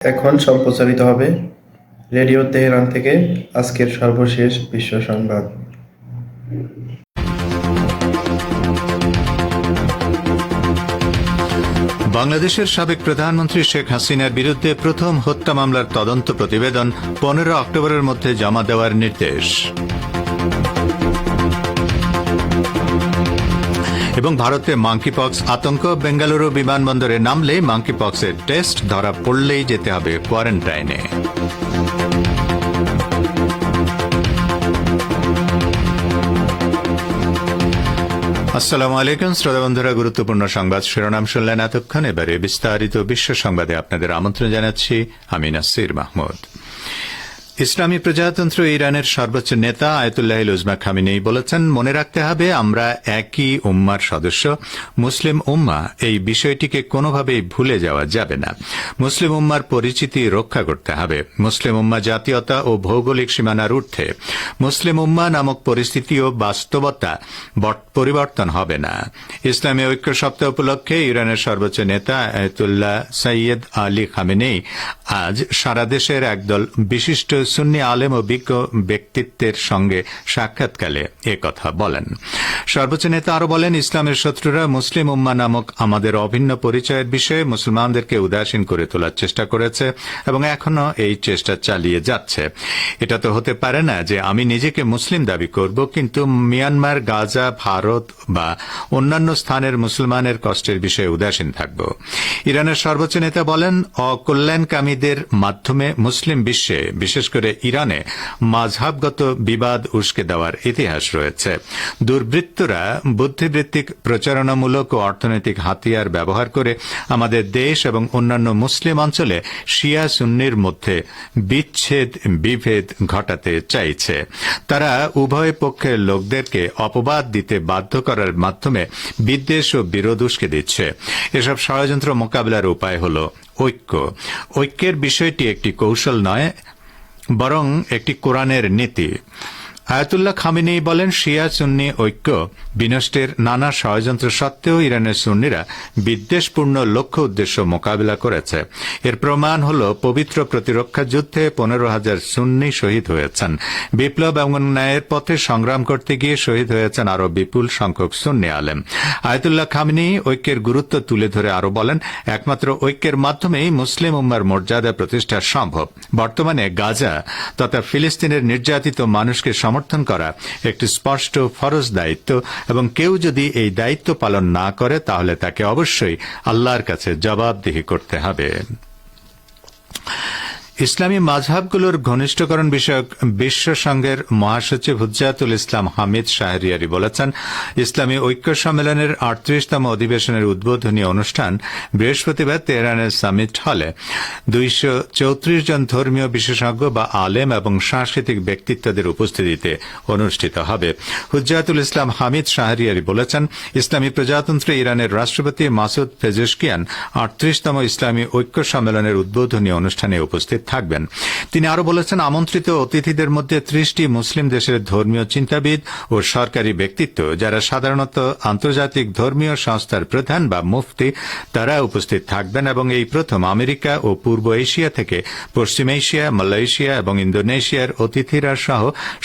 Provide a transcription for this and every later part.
এখন সম্প্রচারিত হবে রেডিও তেহরান থেকে আজকের সর্বশেষ বিশ্ব সংবাদ। বাংলাদেশের সাবেক প্রধানমন্ত্রী শেখ হাসিনার বিরুদ্ধে প্রথম হত্যা মামলার তদন্ত প্রতিবেদন পনেরো অক্টোবরের মধ্যে জমা দেওয়ার নির্দেশ। এবং ভারতে মাঙ্কিপক্স আতঙ্ক। বেঙ্গালুরু বিমানবন্দরে নামলে মাঙ্কিপক্সের টেস্ট ধরা পড়লেই যেতে হবে কোয়ারেন্টাইনে আসসালামু আলাইকুম, শ্রোতা বন্ধুরা, গুরুত্বপূর্ণ সংবাদ শিরোনাম শুনলেন এতক্ষণ। এবারে বিস্তারিত বিশ্ব সংবাদে আপনাদের আমন্ত্রণ জানাচ্ছি আমি নাসির মাহমুদ। ইসলামী প্রজাতন্ত্র ইরানের সর্বোচ্চ নেতা আয়তুল্লাহ উজমা খামিনেই বলেছেন, মনে রাখতে হবে, আমরা একই উম্মার সদস্য। মুসলিম উম্মা, এই বিষয়টিকে কোনোভাবেই ভুলে যাওয়া যাবে না। মুসলিম উম্মার পরিচিতি রক্ষা করতে হবে। মুসলিম উম্মা জাতীয়তা ও ভৌগোলিক সীমানার ঊর্ধ্বে। মুসলিম উম্মা নামক পরিস্থিতি ও বাস্তবতা পরিবর্তন হবে না। ইসলামী ঐক্য সপ্তাহ উপলক্ষে ইরানের সর্বোচ্চ নেতা আয়তুল্লাহ সৈয়দ আলী খামেনেই আজ সারা দেশের একদল বিশিষ্ট সুন্নি আলেম ও বিজ্ঞ ব্যক্তিত্বের সঙ্গে সাক্ষাৎকালে কথা বলেন। সর্বোচ্চ নেতা আরও বলেন, ইসলামের শত্রুরা মুসলিম উম্মা নামক আমাদের অভিন্ন পরিচয়ের বিষয়ে মুসলমানদেরকে উদাসীন করে তোলার চেষ্টা করেছে এবং এখনও এই চেষ্টা চালিয়ে যাচ্ছে। এটা তো হতে পারে না যে আমি নিজেকে মুসলিম দাবি করব, কিন্তু মিয়ানমার, গাজা, ভারত বা অন্যান্য স্থানের মুসলমানের কষ্টের বিষয়ে উদাসীন থাকব। ইরানের সর্বোচ্চ নেতা বলেন, অকল্যাণকামীদের মাধ্যমে মুসলিম বিশ্বে বিশেষ করে ইরানে মাঝহাবগত বিবাদ উস্কে দেওয়ার ইতিহাস রয়েছে। দুর্বৃত্তরা বুদ্ধিবৃত্তিক, প্রচারণামূলক ও অর্থনৈতিক হাতিয়ার ব্যবহার করে আমাদের দেশ এবং অন্যান্য মুসলিম অঞ্চলে শিয়া সুন্নির মধ্যে বিচ্ছেদ, বিভেদ ঘটাতে চাইছে। তারা উভয় পক্ষের লোকদেরকে অপবাদ দিতে বাধ্য করার মাধ্যমে বিদ্বেষ ও বিরোধ উস্কে দিচ্ছে। এসব ষড়যন্ত্র মোকাবিলার উপায় হল ঐক্য। ঐক্যের বিষয়টি একটি কৌশল নয় বরং একটি কোরআনের নীতি। আয়াতুল্লাহ খামিনী বলেন, শিয়া সুন্নি ঐক্য বিনষ্টের নানা ষড়যন্ত্র সত্ত্বেও ইরানের সুন্নিরা বিদ্বেষপূর্ণ লক্ষ্য উদ্দেশ্য মোকাবিলা করেছে। এর প্রমাণ হল পবিত্র প্রতিরক্ষা যুদ্ধে পনেরো হাজার সুন্নি শহীদ হয়েছেন। বিপ্লব এবং ন্যায়ের পথে সংগ্রাম করতে গিয়ে শহীদ হয়েছেন আরও বিপুল সংখ্যক সুন্নি আলেম। আয়াতুল্লাহ খামিনী ঐক্যের গুরুত্ব তুলে ধরে আরও বলেন, একমাত্র ঐক্যের মাধ্যমেই মুসলিম উম্মার মর্যাদা প্রতিষ্ঠা সম্ভব। বর্তমানে গাজা তথা ফিলিস্তিনের নির্যাতিত মানুষকে সমর্থন করা একটি স্পষ্ট ফরজ দায়িত্ব এবং কেউ যদি এই দায়িত্ব পালন না করে তাহলে তাকে অবশ্যই আল্লাহর কাছে জবাবদিহি করতে হবে। ইসলামী মাঝহাবগুলোর ঘনিষ্ঠকরণ বিষয়ক বিশ্ব সংঘের মহাসচিব হুজ্জাতুল ইসলাম হামিদ শাহরিয়ারি বলেছেন, ইসলামী ঐক্য সম্মেলনের আটত্রিশতম অধিবেশনের উদ্বোধনী অনুষ্ঠান বৃহস্পতিবার তেহরানের সামিট হলে। দুইশো চৌত্রিশ জন ধর্মীয় বিশেষজ্ঞ বা আলেম এবং সাংস্কৃতিক ব্যক্তিত্বদের উপস্থিতিতে অনুষ্ঠিত হবে। হুজ্জাতুল ইসলাম হামিদ শাহরিয়ারি বলেছেন, ইসলামী প্রজাতন্ত্র ইরানের রাষ্ট্রপতি মাসুদ ফেজেশকিয়ান আটত্রিশতম ইসলামী ঐক্য সম্মেলনের উদ্বোধনী অনুষ্ঠানে উপস্থিত থাকবেন। তিনি আরও বলেছেন, আমন্ত্রিত অতিথিদের মধ্যে ত্রিশটি মুসলিম দেশের ধর্মীয় চিন্তাবিদ ও সরকারি ব্যক্তিত্ব, যারা সাধারণত আন্তর্জাতিক ধর্মীয় সংস্থার প্রধান বা মুফতি, তারা উপস্থিত থাকবেন এবং এই প্রথম আমেরিকা ও পূর্ব এশিয়া থেকে পশ্চিম এশিয়া, মালয়েশিয়া এবং ইন্দোনেশিয়ার অতিথিরা সহ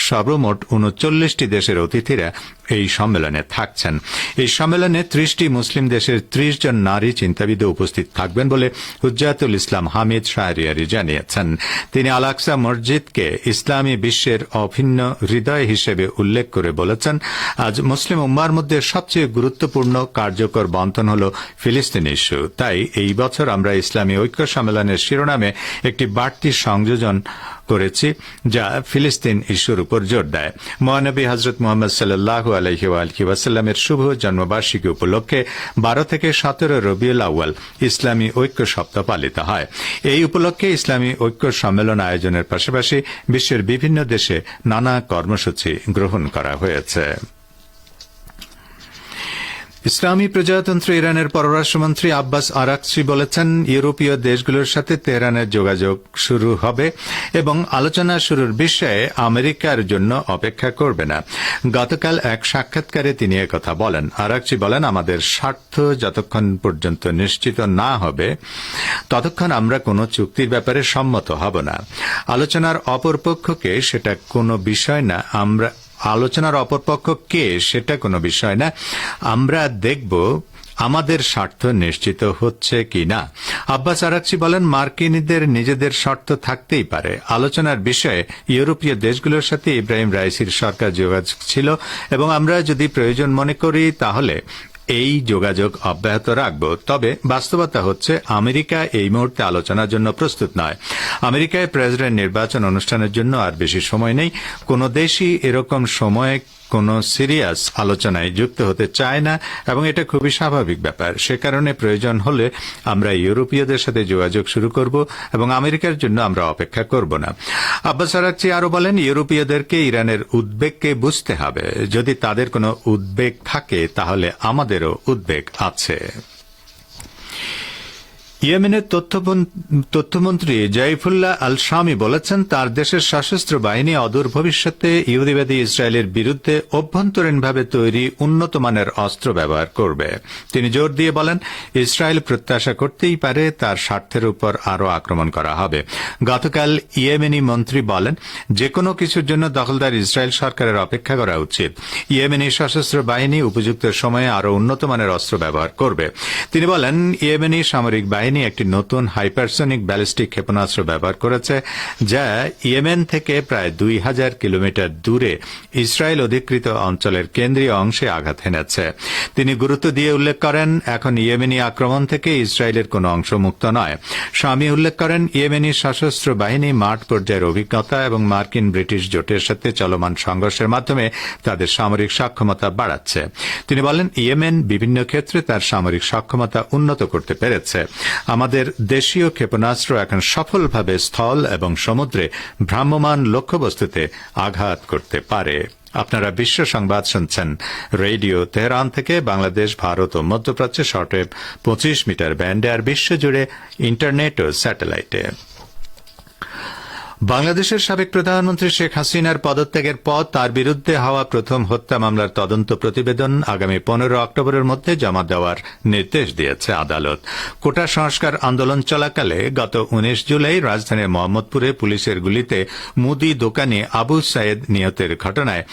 সর্বমোট উনচল্লিশটি দেশের অতিথিরা এই সম্মেলনে থাকছেন। এই সম্মেলনে ত্রিশটি মুসলিম দেশের ত্রিশ জন নারী চিন্তাবিদ উপস্থিত থাকবেন বলে হুজ্জাতুল ইসলাম হামিদ শাহরিয়ারি জানিয়েছেন। তিনি আলাকসা মসজিদকে ইসলামী বিশ্বের অভিন্ন হৃদয় হিসেবে উল্লেখ করে বলেছেন, আজ মুসলিম উম্মার মধ্যে সবচেয়ে গুরুত্বপূর্ণ কার্যকর বন্ধন হল ফিলিস্তিন ইস্যু। তাই এই বছর আমরা ইসলামী ঐক্য সম্মেলনের শিরোনামে একটি বাড়তি সংযোজন করেছি, যা ফিলিস্তিন ইস্যুর উপর জোর দেয়। মহানবী হজরত মোহাম্মদ সাল্লাহ আলহি আলহি শুভ জন্মবার্ষিকী উপলক্ষে বারো থেকে সতেরো রবিউল আউ্য়াল ইসলামী ঐক্য সপ্তাহ পালিত হয়। এই উপলক্ষে ইসলামী ঐক্য সম্মেলন আয়োজনের পাশাপাশি বিশ্বের বিভিন্ন দেশে নানা কর্মসূচি গ্রহণ করা হয়েছে। ইসলামী প্রজাতন্ত্র ইরানের পররাষ্ট্রমন্ত্রী আব্বাস আরাকচি বলেছেন, ইউরোপীয় দেশগুলোর সাথে তেহরানের যোগাযোগ শুরু হবে এবং আলোচনা শুরুর বিষয়ে আমেরিকার জন্য অপেক্ষা করবে না। গতকাল এক সাক্ষাৎকারে তিনি কথা বলেন। আরাকচি বলেন, আমাদের স্বার্থ যতক্ষণ পর্যন্ত নিশ্চিত না হবে, ততক্ষণ আমরা কোনো চুক্তির ব্যাপারে সম্মত হব না। আলোচনার অপর পক্ষকে সেটা কোনো বিষয় না, আমরা আলোচনার অপরপক্ষ কে সেটা কোনো বিষয় না। আমরা দেখব আমাদের স্বার্থ নিশ্চিত হচ্ছে কি না। আব্বাস আরাকচি বলেন, মার্কিনীদের নিজেদের স্বার্থ থাকতেই পারে। আলোচনার বিষয়ে ইউরোপীয় দেশগুলোর সাথে ইব্রাহিম রাইসির সরকার যোগাযোগ ছিল এবং আমরা যদি প্রয়োজন মনে করি, তাহলে এই যোগাযোগ অব্যাহত রাখব। তবে বাস্তবতা হচ্ছে, আমেরিকা এই মুহূর্তে আলোচনার জন্য প্রস্তুত নয়। আমেরিকায় প্রেসিডেন্ট নির্বাচন অনুষ্ঠানের জন্য আর বেশি সময় নেই। কোন দেশই এরকম সময়ে কোন সিরিয়াস আলোচনায় যুক্ত হতে চায় না, এবং এটা খুবই স্বাভাবিক ব্যাপার। সে কারণে প্রয়োজন হলে আমরা ইউরোপীয়দের সাথে যোগাযোগ শুরু করব এবং আমেরিকার জন্য আমরা অপেক্ষা করব না। আব্বাস আরাকচি আরও বলেন, ইউরোপীয়দেরকে ইরানের উদ্বেগকে বুঝতে হবে। যদি তাদের কোনো উদ্বেগ থাকে, তাহলে আমাদেরও উদ্বেগ আছে। ইয়েমেনের তথ্যমন্ত্রী জয়ফুল্লাহ আল শামি বলেছেন, তার দেশের সশস্ত্র বাহিনী অদূর ভবিষ্যতে ইহুদিবাদী ইসরায়েলের বিরুদ্ধে অভ্যন্তরীণভাবে তৈরি উন্নত মানের অস্ত্র ব্যবহার করবে। তিনি জোর দিয়ে বলেন, ইসরায়েল প্রত্যাশা করতেই পারে তার স্বার্থের উপর আরও আক্রমণ করা হবে। গতকাল ইয়েমেনি মন্ত্রী বলেন যে কোনো কিছুর জন্য দখলদার ইসরায়েল সরকারের অপেক্ষা করা উচিত। ইয়েমেনি সশস্ত্র বাহিনী উপযুক্ত সময়ে আরও উন্নত মানের অস্ত্র ব্যবহার করবে। তিনি বলেন, ইয়েমেনি সামরিক বাহিনী বাহিনী একটি নতুন হাইপারসনিক ব্যালিস্টিক ক্ষেপণাস্ত্র ব্যবহার করেছে, যা ইয়েমেন থেকে প্রায় দুই হাজার কিলোমিটার দূরে ইসরায়েল অধিকৃত অঞ্চলের কেন্দ্রীয় অংশে আঘাত হেনেছে। তিনি গুরুত্ব দিয়ে উল্লেখ করেন, এখন ইয়েমেনি আক্রমণ থেকে ইসরায়েলের কোনো অংশ মুক্ত নয়। স্বামী উল্লেখ করেন, ইয়েমেনি সশস্ত্র বাহিনী মাঠ পর্যায়ের অভিজ্ঞতা এবং মার্কিন ব্রিটিশ জোটের সাথে চলমান সংঘর্ষের মাধ্যমে তাদের সামরিক সক্ষমতা বাড়াচ্ছে। তিনি বলেন, ইয়েমেন বিভিন্ন ক্ষেত্রে তার সামরিক সক্ষমতা উন্নত করতে পেরেছে। আমাদের দেশীয় ক্ষেপণাস্ত্র এখন সফলভাবে স্থল এবং সমুদ্রে ভ্রাম্যমান লক্ষ্যবস্তুতে আঘাত করতে পারে। আপনারা বিশ্ব সংবাদ শুনছেন রেডিও তেহরান থেকে বাংলাদেশ, ভারত ও মধ্যপ্রাচ্যে শর্টওয়েভ পঁচিশ মিটার ব্যান্ডে আর বিশ্বজুড়ে ইন্টারনেট ও স্যাটেলাইটে। বাংলাদেশের সাবেক প্রধানমন্ত্রী শেখ হাসিনার পদত্যাগের পর তার বিরুদ্ধে হওয়া প্রথম হত্যা মামলার তদন্ত প্রতিবেদন আগামী পনেরো অক্টোবরের মধ্যে জমা দেওয়ার নির্দেশ দিয়েছে আদালত। কোটা সংস্কার আন্দোলন চলাকালে গত উনিশ জুলাই রাজধানীর মোহাম্মদপুরে পুলিশের গুলিতে মুদি দোকানে আবু সাইদ নিহতের ঘটনায়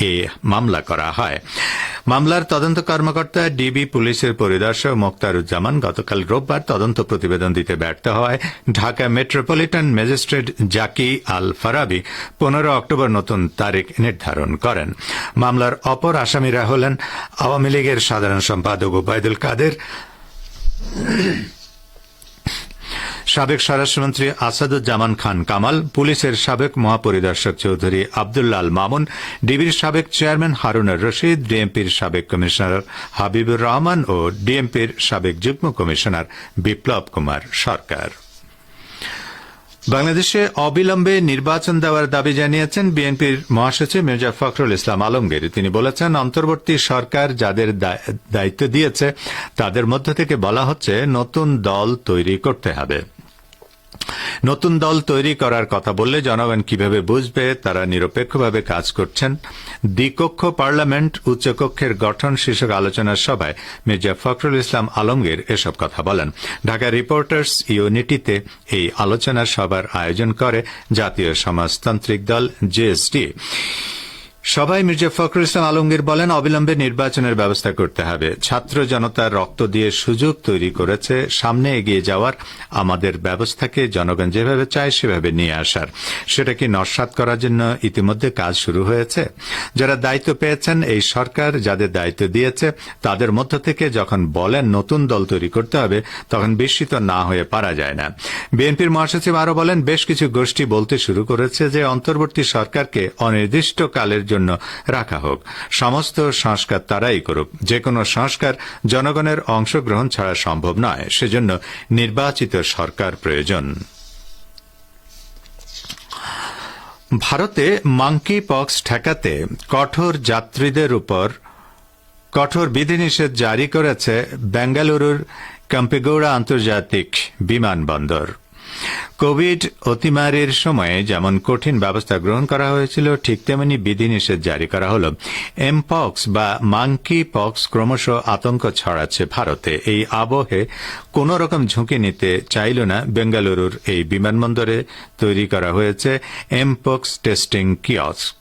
এ মামলা করা হয়। মামলার তদন্ত কর্মকর্তা ডিবি পুলিশের পরিদর্শক মোক্তারুজ্জামান গতকাল রোববার তদন্ত প্রতিবেদন দিতে ব্যর্থ হয়। ঢাকা মেট্রোপলিটন ম্যাজিস্ট্রেট জাকি আল ফারাবি পনেরো অক্টোবর নতুন তারিখ নির্ধারণ করেন। মামলার অপর আসামিরা হলেন আওয়ামী লীগের সাধারণ সম্পাদক ওবায়দুল কাদের, সাবেক স্বরাষ্ট্রমন্ত্রী আসাদুজ্জামান খান কামাল, পুলিশের সাবেক মহাপরিদর্শক চৌধুরী আবদুল্লাল মামুন, ডিবির সাবেক চেয়ারম্যান হারুনার রশিদ, ডিএমপির সাবেক কমিশনার হাবিবুর রহমান ও ডিএমপির সাবেক যুগ্ম কমিশনার বিপ্লব কুমার সরকার। বাংলাদেশে অবিলম্বে নির্বাচন দেওয়ার দাবি জানিয়েছেন বিএনপির মহাসচিব মির্জা ফখরুল ইসলাম আলমগীর। তিনি বলেছেন, অন্তর্বর্তী সরকার যাদের দায়িত্ব দিয়েছে, তাদের মধ্য থেকে বলা হচ্ছে, নতুন দল তৈরি করতে হবে। নতুন দল তৈরি করার কথা বললে জনগণ কীভাবে বুঝবে? তারা নিরপেক্ষভাবে কাজ করছেন। দ্বিকক্ষ পার্লামেন্ট, উচ্চকক্ষের গঠন শীর্ষক আলোচনার সভায় মির্জা ফখরুল ইসলাম আলমগীর এসব কথা বলেন। ঢাকা রিপোর্টার্স ইউনিটিতে এই আলোচনা সভার আয়োজন করে জাতীয় সমাজতান্ত্রিক দল জেএসডি সভায় মির্জা ফখরুল ইসলাম আলমগীর বলেন, অবিলম্বে নির্বাচনের ব্যবস্থা করতে হবে। ছাত্র জনতার রক্ত দিয়ে সুযোগ তৈরি করেছে। সামনে এগিয়ে যাওয়ার আমাদের ব্যবস্থাকে জনগণ যেভাবে চায় সেভাবে নিয়ে আসার। সেটা কি নস্বাত করার জন্য ইতিমধ্যে কাজ শুরু হয়েছে? যারা দায়িত্ব পেয়েছেন এই সরকার, যাদের দায়িত্ব দিয়েছে, তাদের মধ্য থেকে যখন বলেন নতুন দল তৈরি করতে হবে, তখন বিস্মিত না হয়ে পারা যায় না। বিএনপির মহাসচিব আরও বলেন, বেশ কিছু গোষ্ঠী বলতে শুরু করেছে যে, অন্তর্বর্তী সরকারকে অনির্দিষ্টকালের জন্য রাখা হোক। সমস্ত সংস্কার তারাই করুক। যে কোনো সংস্কার জনগণের অংশগ্রহণ ছাড়া সম্ভব নয়। সেজন্য নির্বাচিত সরকার প্রয়োজন। ভারতে মাঙ্কি পক্স ঠেকাতে কঠোর যাত্রীদের উপর কঠোর বিধিনিষেধ জারি করেছে বেঙ্গালুরুর কাম্পেগৌড়া আন্তর্জাতিক বিমানবন্দর। কোভিড অতিমারির সময়ে যেমন কঠিন ব্যবস্থা গ্রহণ করা হয়েছিল, ঠিক তেমনি বিধিনিষেধ জারি করা হল। এমপক্স বা মাঙ্কি পক্স ক্রমশ আতঙ্ক ছড়াচ্ছে ভারতে। এই আবহে কোন রকম ঝুঁকি নিতে চাইল না বেঙ্গালুরুর এই বিমানবন্দরে তৈরি করা হয়েছে এমপক্স টেস্টিং কিয়স্ক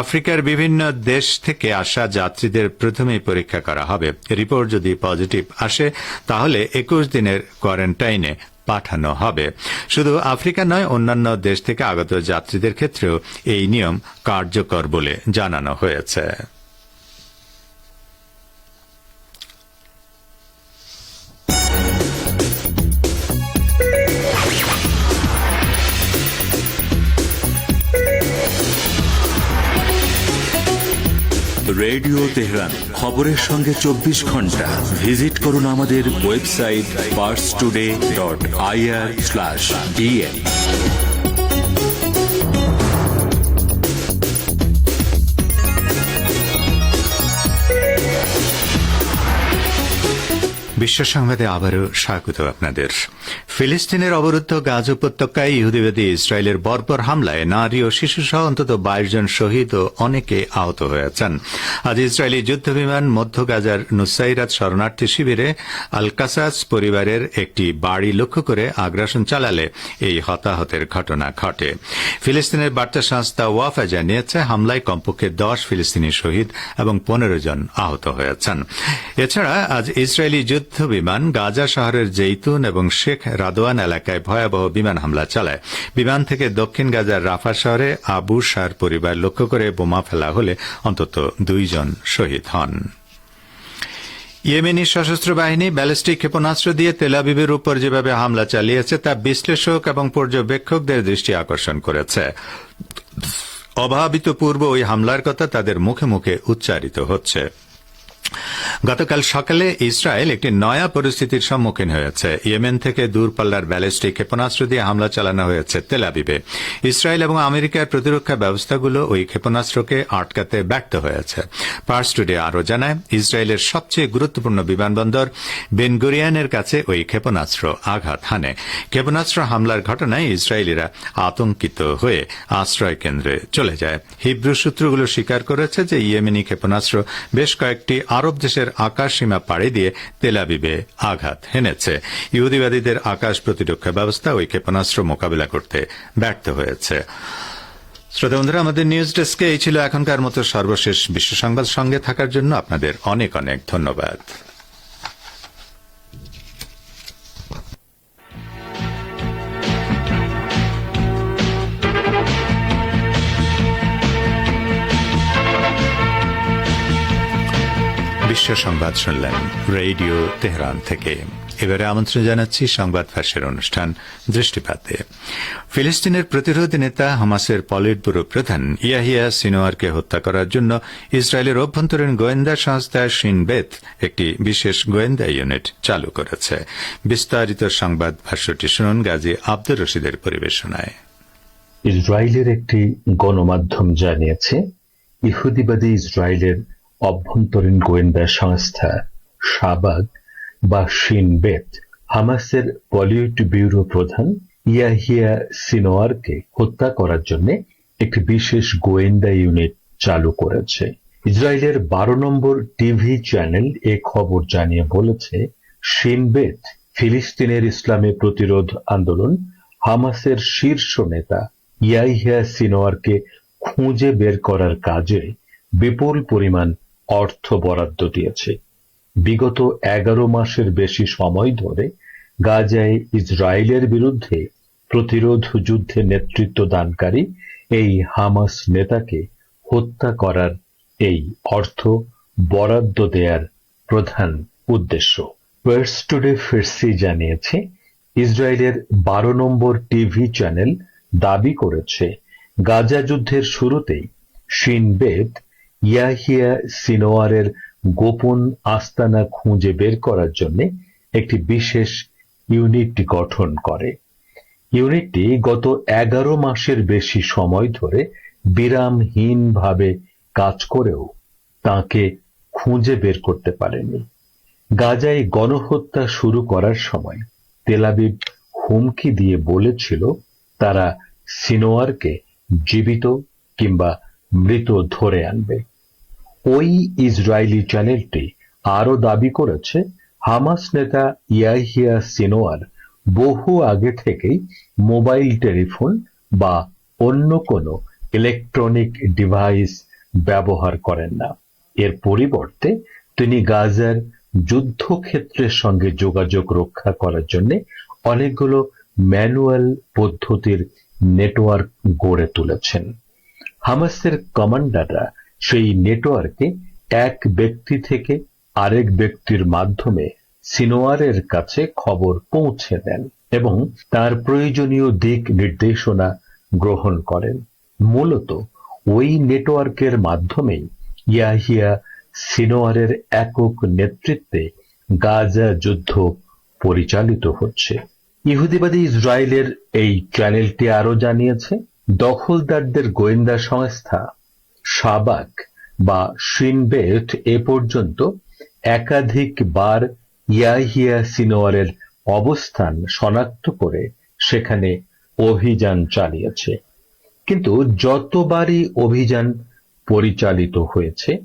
আফ্রিকার বিভিন্ন দেশ থেকে আসা যাত্রীদের প্রথমেই পরীক্ষা করা হবে। রিপোর্ট যদি পজিটিভ আসে, তাহলে একুশ দিনের কোয়ারেন্টাইনে পাঠানো হবে। শুধু আফ্রিকা নয়, অন্যান্য দেশ থেকে আগত যাত্রীদের ক্ষেত্রেও এই নিয়ম কার্যকর বলে জানানো হয়েছে। রেডিও তেহরান, খবরের সঙ্গে চব্বিশ ঘণ্টা। ভিজিট করুন আমাদের website Pars Today dot IR slash DN. বিশ্ব সংবাদে আবারও স্বাগত আপনাদের। ফিলিস্তিনের অবরুদ্ধ গাজ উপত্যকায় ইহুদিবাদী ইসরায়েলের বর্বর হামলায় নারী ও শিশুসহ অন্তত বাইশ জন শহীদ ও অনেকে আহত হয়েছেন। আজ ইসরায়েলি যুদ্ধ বিমান মধ্য গাজার নুসাইরাত শরণার্থী শিবিরে আলকাসাস পরিবারের একটি বাড়ি লক্ষ্য করে আগ্রাসন চালালে এই হতাহতের ঘটনা ঘটে। ফিলিস্তিনের বার্তা সংস্থা ওয়াফা জানিয়েছে, হামলায় কমপক্ষে দশ ফিলিস্তিনি শহীদ এবং পনেরো জন আহত হয়েছেন। এছাড়া আজ ইসরায়েলি যুদ্ধ বিমান গাজা শহরের জেইতুন এবং শেখ রাদওয়ান এলাকায় ভয়াবহ বিমান হামলা চালায়। বিমান থেকে দক্ষিণ গাজার রাফা শহরে আবু শাহর পরিবার লক্ষ্য করে বোমা ফেলা হলে অন্তত দুইজন শহীদ হন। ইয়েমেনি সশস্ত্র বাহিনী ব্যালিস্টিক ক্ষেপণাস্ত্র দিয়ে তেলাবিবের উপর যেভাবে হামলা চালিয়েছে, তা বিশ্লেষক এবং পর্যবেক্ষকদের দৃষ্টি আকর্ষণ করেছে। অভাবিত পূর্ব ওই হামলার কথা তাদের মুখে মুখে উচ্চারিত হচ্ছে। গতকাল সকালে ইসরায়েল একটি নয়া পরিস্থিতির সম্মুখীন হয়েছে। ইয়েমেন থেকে দূরপাল্লার ব্যালিস্টিক ক্ষেপণাস্ত্র দিয়ে হামলা চালানো হয়েছে তেলাবিবে ইসরায়েল এবং আমেরিকার প্রতিরক্ষা ব্যবস্থাগুলো ওই ক্ষেপণাস্ত্রকে আটকাতে ব্যর্থ হয়েছে। পার্স টুডে আরও জানায়, ইসরায়েলের সবচেয়ে গুরুত্বপূর্ণ বিমানবন্দর বেনগুরিয়ানের কাছে ওই ক্ষেপণাস্ত্র আঘাত হানে। ক্ষেপণাস্ত্র হামলার ঘটনায় ইসরায়েলিরা আতঙ্কিত হয়ে আশ্রয় কেন্দ্রে চলে যায়। হিব্রু সূত্রগুলো স্বীকার করেছে যে ইয়েমেনি ক্ষেপণাস্ত্র বেশ কয়েকটি আরব দেশের আকাশ সীমা পাড়ে দিয়ে তেলাবিবে আঘাত হেনেছে। ইহুদিবাদীদের আকাশ প্রতিরক্ষা ব্যবস্থা ওই ক্ষেপণাস্ত্র মোকাবিলা করতে ব্যর্থ হয়েছে। শ্রোতা বন্ধুরা, আমাদের নিউজ ডেস্কে এই ছিল এখনকার মতো সর্বশেষ বিশ্ব সংবাদ। সঙ্গে থাকার জন্য আপনাদের অনেক অনেক ধন্যবাদ। বিশ্ব সংবাদ শুনলেন রেডিও তেহরান থেকে। এবারে আমন্ত্রণ জানাচ্ছি সংবাদ ফাঁসের অনুষ্ঠান দৃষ্টিপাতে। ফিলিস্তিনের প্রতিরোধী নেতা হামাসের পলিট ব্যুরো প্রধান ইয়াহিয়া সিনোয়ারকে হত্যা করার জন্য ইসরায়েলের অভ্যন্তরীণ গোয়েন্দা সংস্থা শিনবেত একটি বিশেষ গোয়েন্দা ইউনিট চালু করেছে। বিস্তারিত সংবাদ ভাষ্যটি শুনুন গাজী আব্দুর রশিদের পরিবেশনায়। ইসরায়েলের একটি গণমাধ্যম জানিয়েছে, ইহুদিবাদী ইসরায়েলের অভ্যন্তরীণ গোয়েন্দা সংস্থা শাবাগ বা শিনবেত হামাসের পলিট ব্যুরো প্রধান ইয়াহিয়া সিনোয়ারকে হত্যা করার জন্য একটি বিশেষ গোয়েন্দা ইউনিট চালু করেছে। ইসরায়েলের বারো নম্বর টিভি চ্যানেল এ খবর জানিয়ে বলেছে, শিনবেত ফিলিস্তিনের ইসলামী প্রতিরোধ আন্দোলন হামাসের শীর্ষ নেতা ইয়াহিয়া সিনোয়ারকে খুঁজে বের করার কাজে বিপুল পরিমাণ অর্থ বরাদ্দ দিয়েছে। বিগত এগারো মাসের বেশি সময় ধরে গাজায় ইসরায়েলের বিরুদ্ধে প্রতিরোধ যুদ্ধে নেতৃত্ব দানকারী এই হামাস নেতাকে হত্যা করার এই অর্থ বরাদ্দ দেয়ার প্রধান উদ্দেশ্য। ওয়েস্ট টুডে ফেরসি জানিয়েছে, ইসরায়েলের বারো নম্বর টিভি চ্যানেল দাবি করেছে, গাজা যুদ্ধের শুরুতেই শিনবেদ ইয়াহিয়া সিনোয়ারের গোপন আস্তানা খুঁজে বের করার জন্য একটি বিশেষ ইউনিট গঠন করে। ইউনিটটি গত এগারো মাসের বেশি সময় ধরে বিরামহীনভাবে কাজ করেও তাকে খুঁজে বের করতে পারেনি। গাজায় গণহত্যা শুরু করার সময় তেলাবিব হুমকি দিয়ে বলেছিল, তারা সিনোয়ারকে জীবিত কিংবা মৃত ধরে আনবে। ওই ইসরায়েলি চ্যানেলটি আরও দাবি করেছে, হামাস নেতা ইয়াহিয়া সিনোয়ার বহু আগে থেকেই মোবাইল টেলিফোন বা অন্য কোনো ইলেকট্রনিক ডিভাইস ব্যবহার করেন না। এর পরিবর্তে তিনি গাজার যুদ্ধক্ষেত্রের সঙ্গে যোগাযোগ রক্ষা করার জন্য অনেকগুলো ম্যানুয়াল পদ্ধতির নেটওয়ার্ক গড়ে তুলেছেন। হামাসের কমান্ডাররা সেই নেটওয়ার্কে এক ব্যক্তি থেকে আরেক ব্যক্তির মাধ্যমে সিনোয়ারের কাছে খবর পৌঁছে দেন এবং তার প্রয়োজনীয় দিক নির্দেশনা গ্রহণ করেন। মূলত ওই নেটওয়ার্কের মাধ্যমেই ইয়াহিয়া সিনোয়ারের একক নেতৃত্বে গাজা যুদ্ধ পরিচালিত হচ্ছে। ইহুদিবাদী ইসরায়েলের এই চ্যানেলটি আরও জানিয়েছে, দখলদারদের গোয়েন্দা সংস্থা শাবাক বা শিনবেট এ পর্যন্ত একাধিকবার ইয়াহিয়া সিনোয়ারের অবস্থান শনাক্ত করে সেখানে অভিযান চালিয়েছে। কিন্তু যতবারই অভিযান পরিচালিত হয়েছে,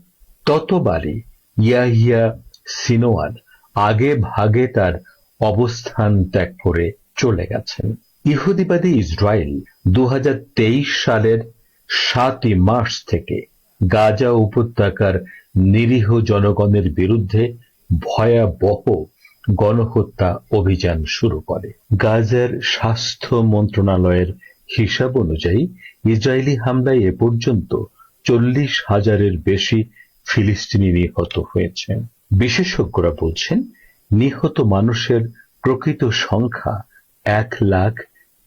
ততবারই ইয়াহিয়া সিনোয়ার আগে ভাগে তার অবস্থান ত্যাগ করে চলে গেছেন। ইহুদিবাদী ইসরায়েল দু হাজার তেইশ সালের সাতই মার্চ থেকে গাজা উপত্যকার নিরীহ জনগণের বিরুদ্ধে ভয়াবহ গণহত্যা অভিযান শুরু করে। গাজার স্বাস্থ্য মন্ত্রণালয়ের হিসাব অনুযায়ী ইসরায়েলি হামলায় এ পর্যন্ত চল্লিশ হাজারের বেশি ফিলিস্তিনি নিহত হয়েছেন বিশেষজ্ঞরা বলছেন, নিহত মানুষের প্রকৃত সংখ্যা এক লাখ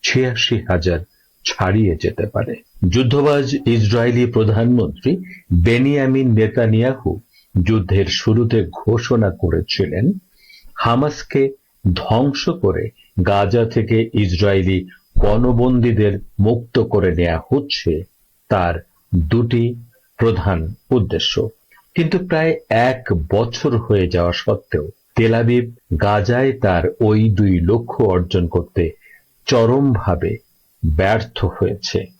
ছিয়াশি হাজার ছাড়িয়ে যেতে পারে। যুদ্ধবাজ ইসরায়েলি প্রধানমন্ত্রী বেনিয়ামিন নেতানিয়াহু যুদ্ধের শুরুতে ঘোষণা করেছিলেন, হামাসকে ধ্বংস করে গাজা থেকে ইসরায়েলি গণবন্দীদের মুক্ত করে নেওয়া হচ্ছে তার দুটি প্রধান উদ্দেশ্য। কিন্তু প্রায় এক বছর হয়ে যাওয়া সত্ত্বেও তেলাবিব গাজায় তার ওই দুই লক্ষ্য অর্জন করতে চরমভাবে ব্যর্থ হয়েছে।